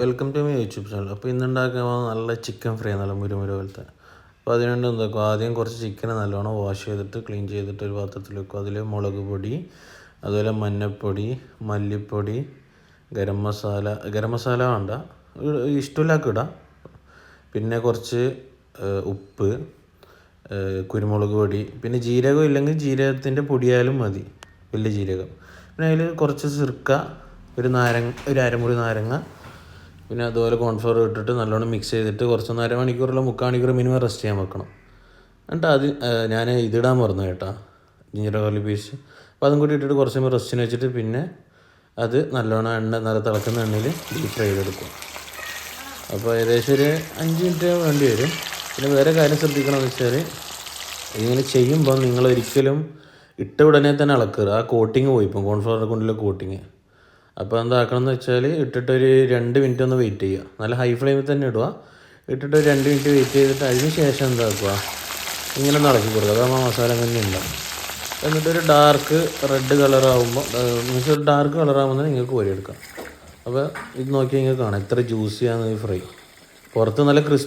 Welcome to my YouTube channel അപ്പോൾ ഇന്ന് ഉണ്ടാക്കാൻ പോകുന്നത് നല്ല ചിക്കൻ ഫ്രൈ നല്ല മുരുമുര പോലത്തെ. അപ്പോൾ അതിനുവേണ്ടി എന്താക്കും ആദ്യം കുറച്ച് ചിക്കൻ നല്ലോണം വാഷ് ചെയ്തിട്ട് ക്ലീൻ ചെയ്തിട്ട് ഒരു പാത്രത്തിൽ വെക്കും അതിൽ മുളക് പൊടി അതുപോലെ മഞ്ഞൾപ്പൊടി മല്ലിപ്പൊടി ഗരം മസാല. ഗരം മസാല വേണ്ട. ഇഷ്ടമില്ലാക്ക് ഇടാം. പിന്നെ കുറച്ച് ഉപ്പ് കുരുമുളക് പൊടി. പിന്നെ ജീരകം ഇല്ലെങ്കിൽ ജീരകത്തിന്റെ പൊടിയായാലും മതി. വലിയ ജീരകം. പിന്നെ അതിൽ കുറച്ച് സിർക്ക ഒരു നാരങ്ങ ഒരു അരമുറി നാരങ്ങ പിന്നെ അതുപോലെ കോൺഫ്ലോർ ഇട്ടിട്ട് നല്ലോണം മിക്സ് ചെയ്തിട്ട് കുറച്ച് നേരം മണിക്കൂറിലോ മുക്കാൽ മണിക്കൂർ മിനിമം റെസ്റ്റ് ചെയ്യാൻ വെക്കണം. എന്നിട്ട് അത് ഞാൻ ഇതിടാൻ മറന്നു കേട്ടോ. ജിഞ്ചർ ഗാർലിക് പീസ് അപ്പോൾ അതും കൂടി ഇട്ടിട്ട് കുറച്ച് റെസ്റ്റിന് വെച്ചിട്ട് പിന്നെ അത് നല്ലോണം എണ്ണ നല്ല തിളക്കുന്ന എണ്ണയിൽ ഡീപ് ഫ്രൈ ചെയ്തെടുക്കും. അപ്പോൾ ഏകദേശം ഒരു അഞ്ച് മിനിറ്റ് വേണ്ടി വരും. പിന്നെ വേറെ കാര്യം ശ്രദ്ധിക്കണമെന്ന് വെച്ചാൽ ഇങ്ങനെ ചെയ്യുമ്പോൾ നിങ്ങൾ ഒരിക്കലും ഇട്ട ഉടനെ തന്നെ ഇളക്കുക ആ കോട്ടിങ് പോയിപ്പം കോൺഫ്ലവർ കൊണ്ടുള്ള കോട്ടിങ് അപ്പോൾ എന്താക്കണം എന്ന് വെച്ചാൽ ഇട്ടിട്ടൊരു രണ്ട് മിനിറ്റ് ഒന്ന് വെയിറ്റ് ചെയ്യുക. നല്ല ഹൈ ഫ്ലെയിമിൽ തന്നെ ഇടുക. ഇട്ടിട്ട് രണ്ട് മിനിറ്റ് വെയിറ്റ് ചെയ്തിട്ട് അതിന് ശേഷം എന്താക്കുക? ഇങ്ങനെ ഇളക്കി കൊടുക്കുക. അതാകുമ്പോൾ മസാല തന്നെ ഉണ്ടാവും. എന്നിട്ടൊരു ഡാർക്ക് റെഡ് കളറാകുമ്പോൾ മീൻസ് ഒരു ഡാർക്ക് കളറാകുമ്പോൾ നിങ്ങൾക്ക് കോരിയെടുക്കാം അപ്പോൾ ഇത് നോക്കി നിങ്ങൾക്ക് കാണാം. എത്ര ജ്യൂസിയാണ് ഈ ഫ്രൈ പുറത്ത് നല്ല ക്രിസ്പി